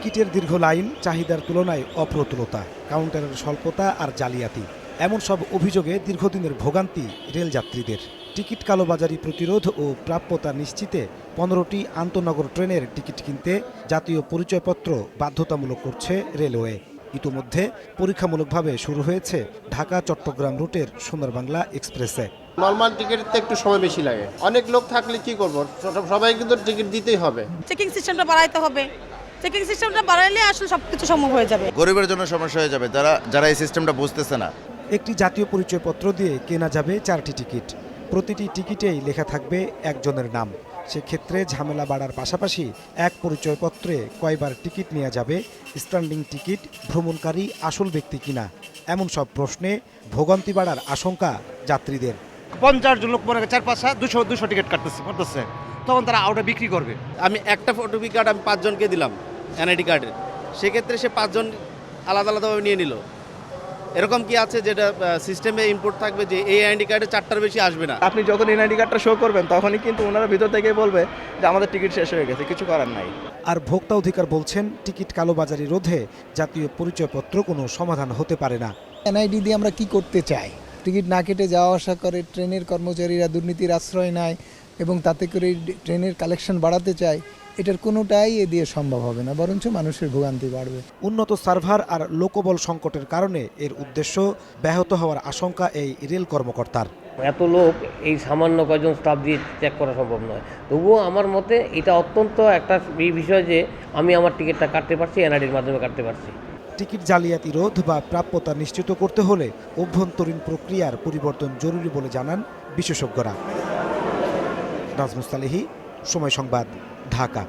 টিকিটের দীর্ঘ লাইন চাহিদার তুলনায় অপ্রতুলতা কাউন্টারের স্বল্পতা আর জালিয়াতি। এমন সব অভিযোগে দীর্ঘদিনের ভোগান্তি রেলযাত্রীদের। টিকিট কালোবাজারি প্রতিরোধ ও প্রাপ্যতা নিশ্চিতে পনেরোটি আন্তনগর ট্রেনের টিকিট কিনতে জাতীয় পরিচয়পত্র বাধ্যতামূলক করছে রেলওয়ে। ইতোমধ্যে পরীক্ষামূলকভাবে শুরু হয়েছে ঢাকা চট্টগ্রাম রুটের সোনার বাংলা এক্সপ্রেসে। নর্মাল টিকিটতে একটু সময় বেশি লাগে। অনেক লোক থাকলে কি করব? সবাই কিন্তু টিকিট দিতেই হবে। চেকিং সিস্টেমটা বাড়াইতে হবে। চেকিং সিস্টেমটা বাড়াইলে আসলে সব কিছু সম্ভব হয়ে যাবে। গরিবের জন্য সমস্যা হয়ে যাবে। যারা যারা এই সিস্টেমটা বুঝতেছে না। একটি জাতীয় পরিচয়পত্র দিয়ে কেনা যাবে চারটি টিকিট। প্রতিটি টিকিটেই লেখা থাকবে একজনের নাম। সেক্ষেত্রে ঝামেলা বাড়ার পাশাপাশি এক পরিচয়পত্রে কয়বার টিকিট নেওয়া যাবে স্ট্যান্ডিং টিকিট ভ্রমণকারী আসল ব্যক্তি কিনা এমন সব প্রশ্নে ভোগান্তি বাড়ার আশঙ্কা যাত্রীদের। পঞ্চাশ জন লোক মনে চার পাঁচটা দুশো দুশো টিকিট কাটতেছে করতেছে তখন তারা আউটে বিক্রি করবে। আমি একটা ফটোপি কার্ড আমি পাঁচজনকে দিলাম। এনআইডি কার্ডের। সেক্ষেত্রে সে পাঁচজন আলাদা আলাদাভাবে নিয়ে নিল। এরকম কি আছে যেটা সিস্টেমে ইনপুট থাকবে যে এই আইডি কার্ডে চারটার বেশি আসবে না? আপনি যখন এনআইডি কার্ডটা শো করবেন তখনই কিন্তু ওনারা ভিতর থেকে বলবে যে আমাদের টিকিট শেষ হয়ে গেছে কিছু করার নাই। আর ভোক্তা অধিকার বলছেন টিকিট কালোবাজারি রোধে জাতীয় পরিচয়পত্র কোনো সমাধান হতে পারে না। এনআইডি দিয়ে আমরা কি করতে চাই? টিকিট না কেটে যাওয়া আসা করে ট্রেনের কর্মচারীরা দুর্নীতির আশ্রয় নেয় এবং তাতে করে ট্রেনের কালেকশন বাড়াতে চায় এটার কোনোটাই এ দিয়ে সম্ভব হবে না বরঞ্চ মানুষের ভোগান্তি বাড়বে। উন্নত সার্ভার আর লোকবল সংকটের কারণে এর উদ্দেশ্য ব্যাহত হওয়ার আশঙ্কা এই রেল কর্মকর্তার। এত লোক এই সামান্য কয়জন স্টাফ দিয়ে চেক করা সম্ভব নয়। তবুও আমার মতে এটা অত্যন্ত একটা বিষয় যে আমি আমার টিকিটটা কাটতে পারছি এনআরডির মাধ্যমে কাটতে পারছি। টিকিট জালিয়াতি রোধ বা প্রাপ্যতা নিশ্চিত করতে হলে অভ্যন্তরীণ প্রক্রিয়ার পরিবর্তন জরুরি বলে জানান বিশেষজ্ঞরা। নাজমুস্তালেহি সময় সংবাদ। ঢাকা